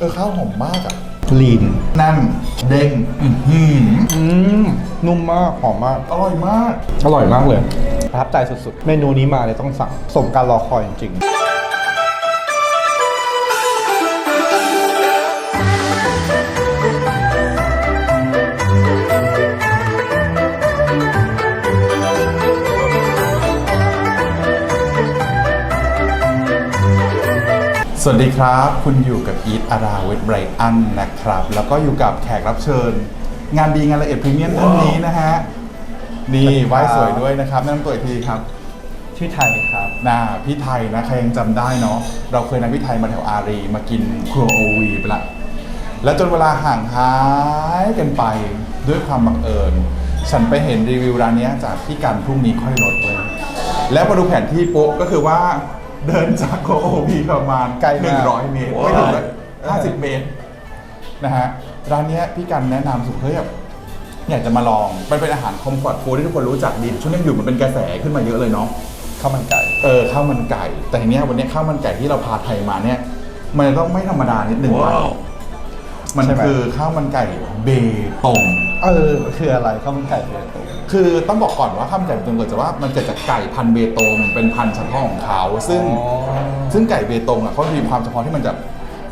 เออข้าวหอมมากอะลีนแน่นเด้งอื้อหืออืมนุ่มมาก หอมมาก อร่อยมาก อร่อยมากเลย ประทับใจสุดๆ เมนูนี้มาเลยต้องสั่ง สมการรอคอยจริง สวัสดีครับ คุณอยู่กับอีทอาราเวทไบรอันนะครับ แล้วก็อยู่กับแขกรับเชิญ งานดีงานละเอียดพรีเมียมท่านนี้นะฮะ นี่สวัสดีครับไหว้สวยด้วยนะครับแนะนำตัวอีกทีครับๆชื่อไทยครับน่าพี่ไทยนะใครยังจำได้เนาะเราเคยนัดพี่ไทยมาแถวอารีมากินครัวโอวีไปละแล้วจนเวลาห่างหายกันไปด้วยความบังเอิญ ฉันไปเห็นรีวิวร้านเนี้ยจากพี่กันพรุ่งนี้ค่อยลดเลยแล้วมาดูแผนที่ปุ๊บก็คือว่า เดินจากครัวโอวีประมาณไกลมาก100เมตรไม่ถึงเลย50เมตรนะฮะร้านเนี้ยพี่กันแนะนำสุดเฮ้ยแบบอยากจะมาลองมันเป็นอาหารคอมฟอร์ตฟู้ดที่ทุกคนรู้จักดีช่วงนี้อยู่มันเป็นกระแสขึ้นมาเยอะเลยเนาะข้าวมันไก่เออข้าวมันไก่ แต่ทีเนี้ยวันเนี้ยข้าวมันไก่ที่เราพาไทยมาเนี่ย มันจะต้องไม่ธรรมดานิดนึงว่ะ มันใช่ไหม คือข้าวมันไก่เบตง เออคืออะไรข้าวมันไก่เบตง คือต้องบอกก่อนว่าข้าวมันไก่เบตงเกิดจากว่ามันเกิดจากไก่พันธุ์เบตงเป็นพันธุ์เฉพาะของเขา ซึ่งอ๋อ ซึ่งไก่เบตงอะเขาจะมีความเฉพาะที่มันจะ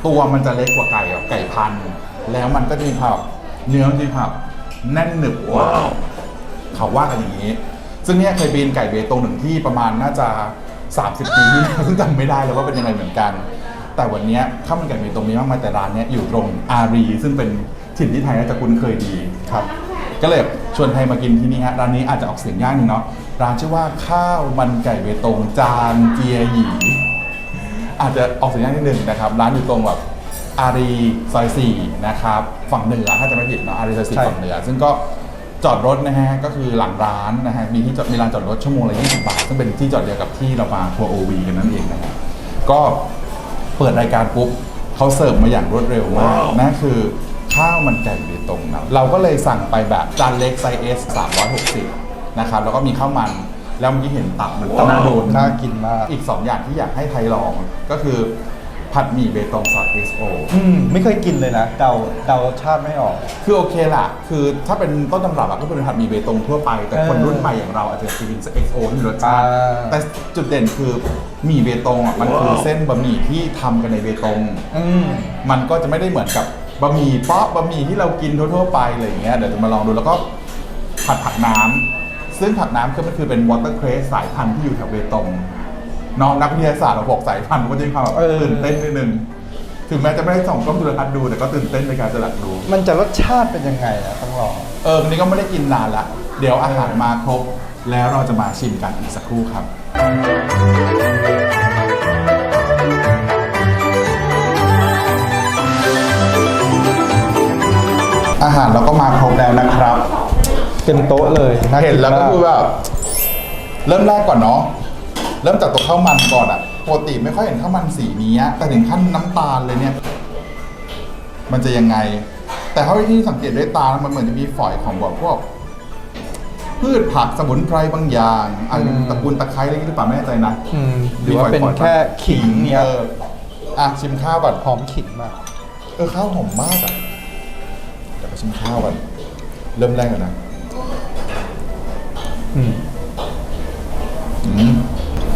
ตัวมันจะเล็กกว่าไก่แบบไก่พันธุ์แล้วมันก็จะมีความแบบเนื้อมันจะมีความแน่นหนึบกว่าเขาว่ากันอย่างนี้ ซึ่งเนี่ยเคยบินไก่เบตงหนึ่งที่ประมาณน่าจะ 30 ปีที่แล้วซึ่งจำไม่ได้แล้วว่าเป็นยังไงเหมือนกัน แต่วันเนี้ยข้าวมันไก่เบตงมีมากมายแต่ร้านเนี้ยอยู่ตรงอารี ซึ่งเป็นถิ่นที่ไทยน่าจะคุ้นเคยดีครับ ก็เลยชวนไทยมากินที่นี่ฮะร้านนี้อาจจะออกเสียงยากหนึงเนาะร้านชื่อว่าข้าวมันไก่เบตงจานเจียหยีอาจจะออกเสียงยากนิดนึงนะครับ ร้านอยู่ตรงแบบอารีซอยสี่นะครับฝั่งเหนือถ้าจะไม่ผิดเนาะอารีซอยสี่ใช่ ฝั่งเหนือ ซึ่งก็จอดรถนะฮะก็คือหลังร้านนะฮะมีที่จอดมีลานจอดรถชั่วโมงละ20บาทซึ่งเป็นที่จอดเดียวกับที่เรามาทัวร์โอวีกันนั่นเองนะฮะก็ เปิดรายการปุ๊บเขาเสิร์ฟมาอย่างรวดเร็วมากนั่นคือข้าวมันไก่เบตงนะเราก็เลยสั่งไปแบบจานเล็กไซส์ S 360 นะครับ แล้วก็มีข้าวมันแล้วเมื่อกี้เห็นตับมันก็น่าโดนน่ากินมาก อีก 2 อย่างที่อยากให้ไทยลองก็คือ ผัดหมี่เบตงซอสเอสโออืมไม่เคยกินเลยนะเดาเดารสชาติไม่ออก คือโอเคล่ะ คือถ้าเป็นต้นตำรับอะก็เป็นผัดหมี่เบตงทั่วไป แต่คนเออรุ่นใหม่อย่างเราอาจจะกินเอ็กโอที่มีรสชาติ อ่า แต่จุดเด่นคือหมี่เบตงอะมันคือเส้นบะหมี่ที่ทำกันในเบตง อืม มันก็จะไม่ได้เหมือนกับบะหมี่เปาะบะหมี่ที่เรากินทั่วๆไปอะไรอย่างเงี้ยเดี๋ยวจะมาลองดูแล้วก็ผัดผักน้ำซึ่งผักน้ำคือมันคือเป็นวอเตอร์เครสสายพันธุ์ที่อยู่แถวเบตง น้องนักวิทยาศาสตร์เราบอกสายพันธุ์ก็จะมีความแบบเออตื่นเต้นนิดนึงถึงแม้จะไม่ได้ส่องกล้องจุลทรรศน์ดูแต่ก็ตื่นเต้นในการจะหลักดูมันจะรสชาติเป็นยังไงอะต้องลอง เออวันนี้ก็ไม่ได้กินนานละ เดี๋ยวอาหารมาครบ แล้วเราจะมาชิมกันอีกสักครู่ครับ อาหารเราก็มาครบแล้วนะครับ เต็มโต๊ะเลยาเห็นแล้วก็มา คือแบบเริ่มแรกก่อนเนาะ เริ่มจากตัวข้าวมันก่อนอะปกติไม่ค่อยเห็นข้าวมันสีนี้อะแต่ถึงขั้นน้ำตาลเลยเนี่ย มันจะยังไง แต่เท่าที่สังเกตด้วยตา มันเหมือนจะมีฝอยของแบบพวก พืชผักสมุนไพรบางอย่างอาจจะเป็นตระกูลตะไคร้อะไรอย่างนี้หรือเปล่าไม่แน่ใจนะอืมหรือว่าเป็นมีฝอยๆแค่ขิงเนี่ย เอออะชิมข้าวก่อนหอมขิงมาก เออข้าวหอมมากอะเดี๋ยวไปชิมข้าวก่อนเริ่มแรกก่อนนะ อืมอืม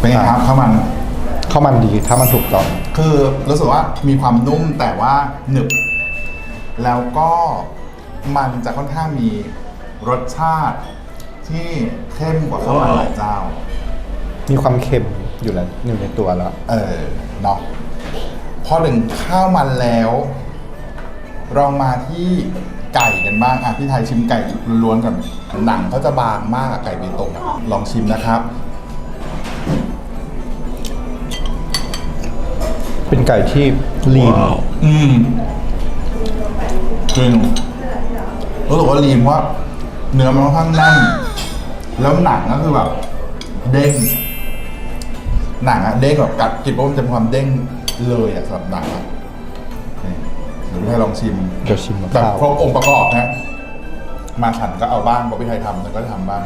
เป็นไงครับข้าวมันข้าวมันดีถ้ามันถูกต้อง คือรู้สึกว่ามีความนุ่มแต่ว่าหนึบ แล้วก็มันจะค่อนข้างมีรสชาติที่เข้มกว่าข้าวมันหลายเจ้า มีความเค็มอยู่แล้วอยู่ในตัวแล้ว เออเนาะพอถึงข้าวมันแล้ว เรามาที่ไก่กันบ้างอะพี่ไทยชิมไก่ล้วนๆก่อนหนังเขาจะบางมากอะไก่เบตงอะลองชิมนะครับ เป็นไก่ที่ลีน อืมจริงรู้สึกว่าลีมว่า เนื้อมันค่อนข้างแน่นแล้วหนังก็คือแบบ เด้งหนังอะเด้งแบบกัดกินปุ๊บมันจะมีความเด้งเลยอะสำหรับหนังอะนี่เดี๋ยวพี่ไทยลองชิมเดี๋ยวชิมกับแบบข้าว ครบองค์ประกอบนะมาฉันก็เอาบ้างเพราะพี่ไทยทำแต่ก็ทำบ้าง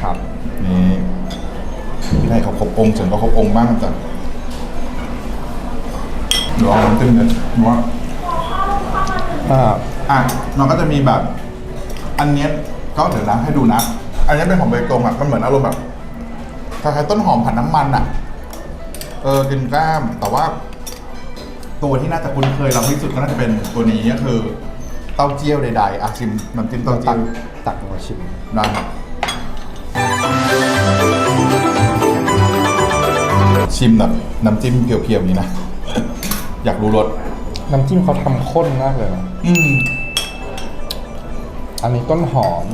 ครับนี่ พี่ไทยเขาครบองค์ฉันก็ครบองค์บ้างจ้ะหรือว่าน้ำจิ้มเนี่ยหรือว่าอ่าอะมันก็จะมีแบบ อันเนี้ยก็เดี๋ยวนะให้ดูนะ อันนี้เป็นของเบตงอะมันเหมือนอารมณ์แบบคล้ายๆต้นหอมผัดน้ำมันอะ เออกินกล้ามแต่ว่า ตัวที่น่าจะคุ้นเคยเราที่สุดก็น่าจะเป็นตัวนี้ก็คือ เต้าเจี้ยวใดๆอะชิมน้ำจิ้มเราเต้าตัเจี้กยวตักมาชิมได้ ชิมแบบน้ำจิ้มเพียวๆนี้นะ อยากรู้รสน้ำจิ้มเขาทำข้นมากเลยนะอืมอันนี้ต้นหอม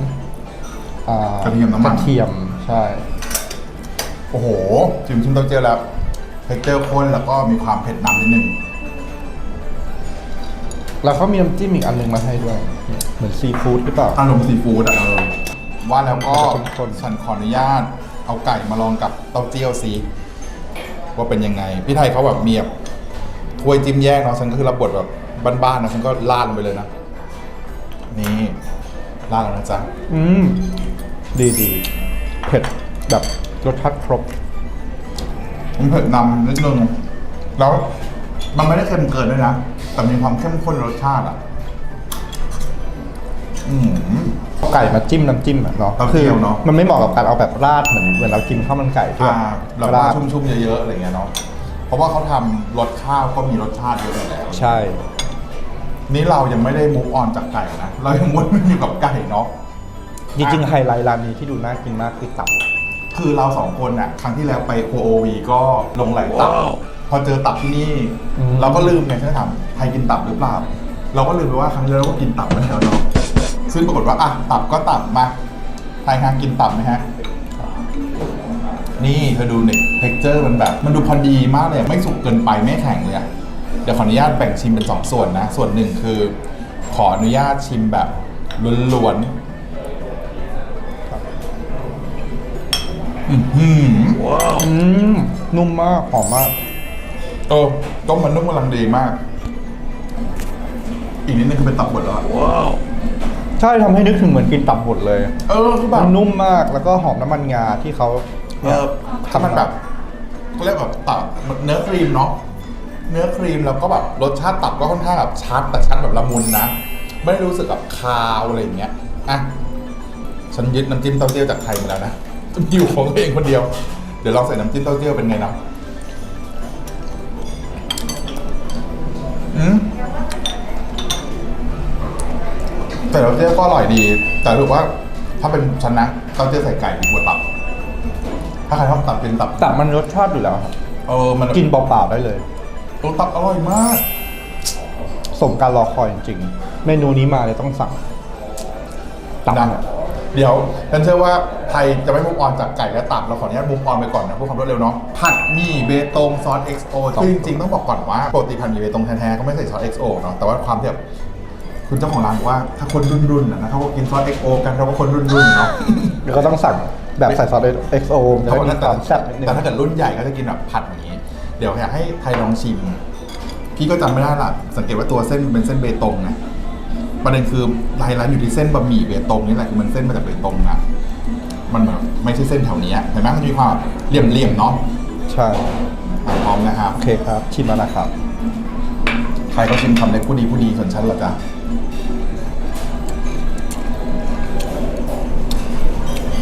อ่ากระเทียมน้ำมัน กระเทียมใช่ โอ้โหชิมชิมเต้าเจี้ยวแล้วเทคเจอร์ข้นแล้วก็มีความเผ็ดนำนิดนึง แล้วเขามีน้ำจิ้มอีกอันหนึงมาให้ด้วย เหมือนซีฟู้ดหรือเปล่า อารมณ์ซีฟู้ดอะเออว่าแล้วก็ข้นๆ ฉันขออนุญาตเอาไก่มาลองกับเต้าเจี้ยวซี ว่าเป็นยังไง พี่ไทยเขาแบบเมียบถ้วยจิ้มแยกเนาะฉันก็คือรับบทแบบบ้านๆนะฉันก็ลาดลงไปเลยนะ นี่ลาดแล้วนะจ๊ะอืม ดีดีเผ็ดแบบรสชาติครบ มันเผ็ดนำนิดนึงแล้วมันไม่ได้เค็มเกินด้วยนะ แต่มีความเข้มข้นรสชาติอะ อืม ไก่มาจิ้มน้ำจิ้มอะเนาะเต้าเจี้ยวเนอะ มันไม่เหมาะกับการเอาแบบราดเหมือนเหมือนเรากินข้าวมันไก่ที่อ่าแบบแล้วก็ราดชุ่มๆเยอะๆอะไรเงี้ยเนาะเพราะว่าเขาทำรสข้าวก็มีรสชาติเยอะอยู่แล้วใช่ นี่เรายังไม่ได้มุกออนจากไก่นะเรายังวนไม่อยู่กับไก่เนาะ จริงๆไฮไลท์ร้านนี้ที่ดูน่ากินมากคือตับ คือเราสองคนน่ะครั้งที่แล้วไปโคโอวีก็ลงไหลตับ พอเจอตับที่นี่ อืม เราก็ลืมไงฉันจะถามใครกินตับหรือเปล่า เราก็ลืมไปว่าครั้งที่แล้วเราก็กินตับมาแล้วเนาะ ซึ่งปรากฏว่าอะตับก็ตับมาใครทางกินตับไหมฮะ นี่เธอดูเนี่ยเท็กเจอร์มันแบบ มันดูพอดีมากเลยอะไม่สุกเกินไปไม่แข็งเลยอะเดี๋ยวขออนุญาตแบ่งชิมเป็นสองส่วนนะ ส่วนหนึ่งคือ ขออนุญาตชิมแบบล้วนๆอือหืออืมนุ่มมาก หอมมากโอ้ต้มมันนุ่มกำลังดีมาก อีกนิดนึงคือเป็นตับบดแล้วอะ ใช่ทำให้นึกถึงเหมือนกินตับบดเลยเออคือแบบมันนุ่มมากแล้วก็หอมน้ำมันงาที่เขาเออถ้ามันแบบเขาเรียกแบบตับเนื้อครีมเนาะเนื้อครีมแล้วก็แบบรสชาติตับก็ค่อนข้างแบบชัดแต่ชัดแบบละมุนนะไม่ได้รู้สึกแบบคาวอะไรอย่างเงี้ยอะฉันยึดน้ำจิ้มเต้าเจี้ยวจากใครมาแล้วนะอยู่ของตัวเองคนเดียว เดี๋ยวลองใส่น้ำจิ้มเต้าเจี้ยวเป็นไงนะ แต่เต้าเจี้ยวก็อร่อยดี แต่ถือว่า ถ้าเป็นฉันนะเต้าเจี้ยวใส่ไก่ดีกว่าตับ ถ้าใครชอบตับกินตับ ตับมันรสชาติอยู่แล้วครับเออ มันกินเปล่าๆได้เลย ตัวตับอร่อยมาก สมการรอคอยจริงๆ เมนูนี้มาเลยต้องสั่งตับนะเนี่ยเดี๋ยวฉันเชื่อว่าไทยจะไม่มุกออนจากไก่และตับเราขออนุญาตมุกออนไปก่อนนะเพื่อความรวดเร็วเนาะผัดหมี่เบตงซอส XO คือจริงๆต้องบอกก่อนว่าปกติผัดหมี่เบตงแท้ๆเขาไม่ใส่ซอส XO เนาะแต่ว่าความที่แบบ คุณเจ้าของร้านบอกว่าถ้าคนรุ่นๆนะนะเขาก็กินซอส XO กันเราก็คนรุ่นๆเนาะเดี๋ยวก็ต้องสั่งแบบใส่ซอส XO มันจะได้มีความแซ่บนิดนึง แต่ถ้าเกิดรุ่นใหญ่ก็จะกินแบบผัดอย่างนี้ เดี๋ยวอยากให้ไทยลองชิม พี่ก็จำไม่ได้ละสังเกตว่าตัวเส้นเป็นเส้นเบตงนะประเด็นคือไฮไลท์อยู่ที่เส้นบะหมี่เบตงนี่แหละคือมันเส้นมาจากเบตงนะมันแบบไม่ใช่เส้นแถวเนี้ยเห็นไหมมันมีความเหลี่ยมๆเนาะใช่ อะพร้อมนะครับ โอเคครับ ชิมแล้วนะครับ ใครก็ชิมคำเล็กผู้ดีผู้ดีส่วนฉันละจ้ะ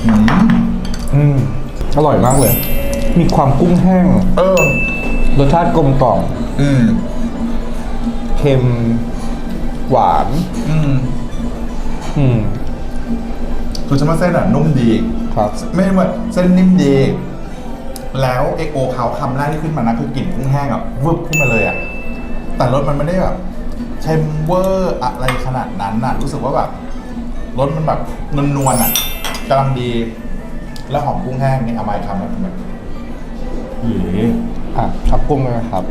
อืมอืมอร่อยมากเลย มีความกุ้งแห้ง เออ รสชาติกลมกล่อมอืมเค็ม หวาน อืมอืม คือฉันว่าเส้นอะนุ่มดี ครับ ไม่ใช่ว่าเส้นนิ่มดี แล้วเอ็กโอเขาคำแรกที่ขึ้นมานะคือกลิ่นกุ้งแห้งอะวึบขึ้นมาเลยอะ แต่รสมันไม่ได้แบบเค็มเวอร์อะไรขนาดนั้นน่ะ รู้สึกว่าแบบรสมันแบบนวลๆอะกำลังดี แล้วหอมกุ้งแห้งนี่เอามาอีกคำแบบแบบเอ๋อะครับกุ้งเลยนะครับ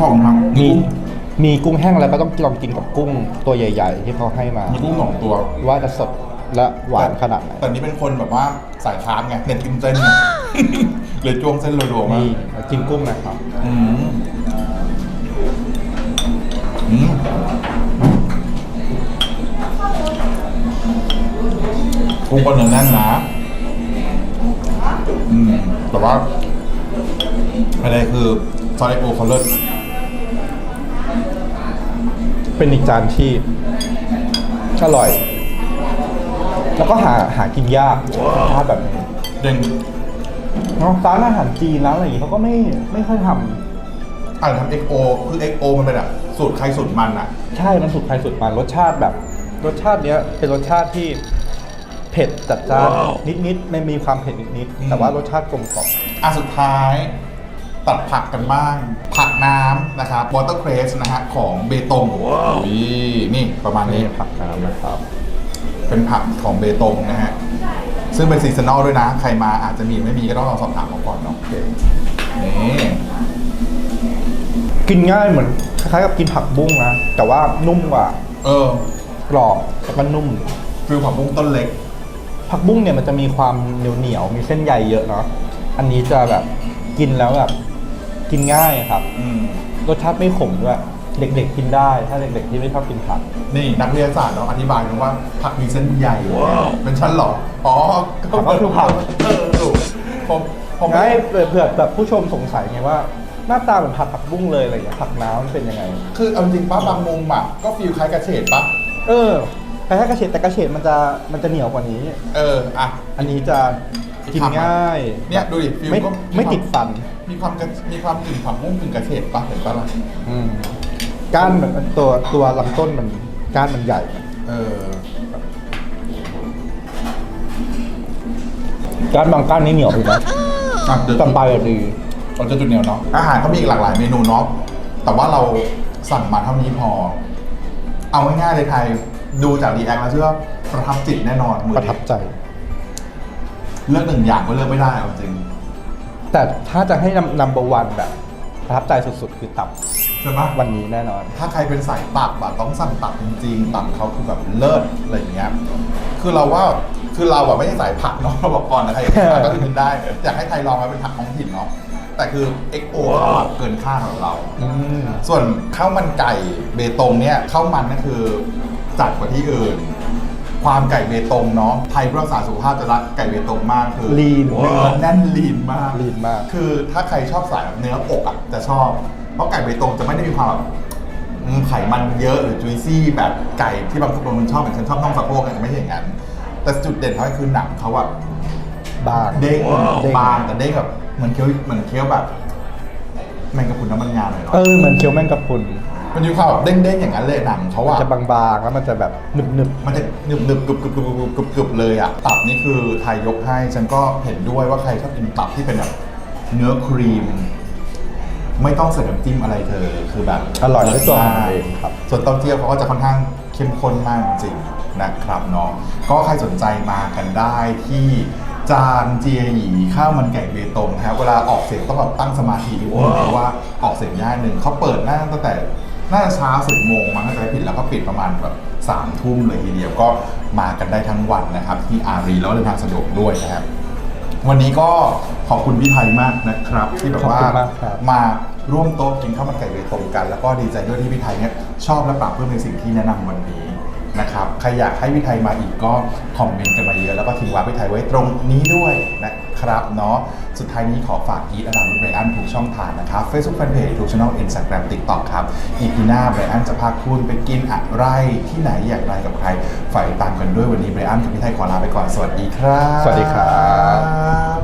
ขอบคุณครับมีมีกุ้งแห้งแล้วก็ต้องลองกินกับกุ้งตัวใหญ่ ๆ ที่เขาให้มา มีกุ้งสองตัว ว่าจะสดและหวานขนาดไหนแต่นี่เป็นคนแบบว่าสายคาร์บไงเน้นกินเส้นไง เลยจ้วงเส้นรัวๆมานี่กินกุ้งนะครับ อืม กุ้งก็เนื้อแน่นนะอืมแต่ว่าอะไรคือซอสเอ็กโอเขาเลิศเป็นอีกจานที่อร่อย แล้วก็หาหากินยากรสชาติแบบนี้เด่นเนาะร้านอาหารจีนร้านอะไรอย่างงี้เขาก็ไม่ไม่ค่อยทำอ่านทำ XO คือ XO มันเป็นแบบสูตรใครสูตรมันอะใช่มันสุดใครสุดมันรสชาติแบบ รสชาติเนี้ยเป็นรสชาติที่ เผ็ดจัดจ้านนิดๆไม่มีความเผ็ดนิดๆแต่ว่ารสชาติกลมกล่อม อะสุดท้ายตัดผักกันบ้าง ผักน้ำนะครับวอเตอร์เครสนะฮะของเบตงอุ้ยนี่ประมาณนี่นี้ผักน้ำนะครับ เป็นผักของเบตงนะฮะซึ่งเป็นซีซันอลด้วยนะ ใครมาอาจจะมีไม่มีก็ต้องลองสอบถามเขาก่อนเนาะนี่กินง่ายเหมือนคล้ายๆกับกินผักบุ้งนะแต่ว่านุ่มกว่าเออกรอบแล้วก็นุ่ม ฟิลผักบุ้งต้นเล็ก ผักบุ้งเนี่ยมันจะมีความเหนียวเหนียวๆมีเส้นใยเยอะเนาะอันนี้จะแบบกินแล้วแบบกินง่ายครับอืมรสชาติไม่ขมด้วยเด็ก ๆ กินได้ ถ้าเด็ก ๆ ที่ไม่ชอบกินผัก นี่นักวิทยาศาสตร์เนาะอธิบายกันว่าผักมีเส้นใยเป็นชั้นเหรออ๋อผักก็คือผัก เออถูกผมผมไงเผื่อแบบผู้ชมสงสัยไงว่า หน้าตาเหมือนผัดผักบุ้งเลยอะไรอย่างเงี้ยผักน้ำมันเป็นยังไง คือเอาจริงป้าบางมุมอะก็ฟีลคล้ายกระเฉดปะ เออ คล้ายๆกระเฉดแต่กระเฉดมันจะมันจะเหนียวกว่านี้ เอออะ อันนี้จะกินง่ายเนี่ยดูดิฟิลไม่ก็ไม่ติดฟัน มีความกระมีความกลิ่นผักบุ้งกลิ่นกระเฉดปะเห็นปะล่ะอืมก้านเหมือนตัวตัวลำต้นมันก้านมันใหญ่ เออก้านบางก้านนี่เหนียวอยู่นะอะเดี๋ยวจำปลายอะดีเราจะจุดเหนียวเนาะอาหารเขามีอีกหลากหลายเมนูเนาะแต่ว่าเราสั่งมาเท่านี้พอ เอาง่ายๆเลยไทย ดูจากรีแอคแล้วเชื่อว่าประทับจิตแน่นอนมือประทับใจ เลือกหนึ่งอย่างก็เลือกไม่ได้เอาจริงแต่ถ้าจะให้นำนำเบอร์วันแบบประทับใจสุดๆ คือตับใช่ไหม วันนี้แน่นอน ถ้าใครเป็นสายตับอะต้องสั่งตับจริงๆ ตับเขาคือแบบเลิศอะไรอย่างเงี้ย คือเราว่าคือเราแบบไม่ใช่สายผักเนาะเราบอกก่อนนะใครอยากกินผักก็กินได้ อยากให้ไทยลองมาเป็นผักท้องถิ่นเนาะ แต่คือ XO เขาอะเกินค่าของเราอืมส่วนข้าวมันไก่เบตงเนี่ยข้าวมันก็คือ จัดกว่าที่อื่น ความไก่เบตงเนาะไทยเพื่อรักษาสุขภาพจะรักไก่เบตงมากคือลีนเนื้อแน่นลีนมากลีนมาก คือถ้าใครชอบสายแบบเนื้ออกอะจะชอบ เพราะไก่เบตงจะไม่ได้มีความแบบอืมไขมันเยอะหรือจุยซี่แบบไก่ที่บางคนมันชอบอย่างฉันชอบน่องสะโพกอาจจะไม่ใช่อย่างนั้นแต่จุดเด่นเขาคือหนังเขาอะ บาง เด้งเด้ง บางแต่เด้งแบบเหมือนเคี้ยวเหมือนเคี้ยวแบบแมงกะพรุนน้ำมันงาหน่อยเนาะเออเหมือนเคี้ยวแมงกะพรุน มันมีความแบบเด้งๆอย่างนั้นเลยหนังเขามันอะจะบางๆแล้วมันจะแบบหนึบมันจะหนึบหนึบๆกรึบกรึบกรึบกรึบกรึบกรึบเลยอะตับนี่คือไทยยกให้ฉันก็เห็นด้วยว่าใครชอบกินตับที่เป็นแบบเนื้อครีม ไม่ต้องใส่น้ำจิ้มอะไรเธอคือแบบๆอร่อยด้วยตัวมันใช่เองครับ ส่วนเต้าเจี้ยวเขาก็จะค่อนข้างเข้มข้นมากจริงๆนะครับเนาะก็ใครสนใจมากันได้ที่จางเจียหยีข้าวมันไก่เบตงนะครับเวลาออกเสียงต้องแบบตั้งสมาธินิดนึงเพราะว่าออกเสียงยากหนึ่งเขาเปิดหน้าตั้งแต่ น่าจะเช้าสิบโมงมั้งถ้าจะไม่ผิดแล้วก็ปิดประมาณแบบสามทุ่มเลยทีเดียวก็มากันได้ทั้งวันนะครับ ที่อารีแล้วเดินทางสะดวกด้วยนะครับ วันนี้ก็ขอบคุณพี่ไทยมากนะครับ ที่แบบว่าขอบคุณมากครับ มาร่วมโต๊ะกินข้าวมันไก่เบตงกัน แล้วก็ดีใจด้วยที่พี่ไทยเนี่ยชอบและปรับเพิ่มในสิ่งที่แนะนำวันนี้ นะครับ ใครอยากให้พี่ไทยมาอีกก็คอมเมนต์กันมาเยอะ แล้วก็ทิ้งว่าพี่ไทยไว้ตรงนี้ด้วยนะครับเนาะ สุดท้ายนี้ขอฝากอีทอดัมและไบรอันทุกช่องทางนะครับ Facebook Fanpage ทุกช่อง Instagram TikTok ครับ อีพีหน้าไบรอันจะพาคุณไปกินอะไรที่ไหนอย่างไรกับใคร ฝ่ายตามกันด้วยวันนี้ไบรอันกับพี่ไทยขอลาไปก่อน สวัสดีครับ สวัสดีครับ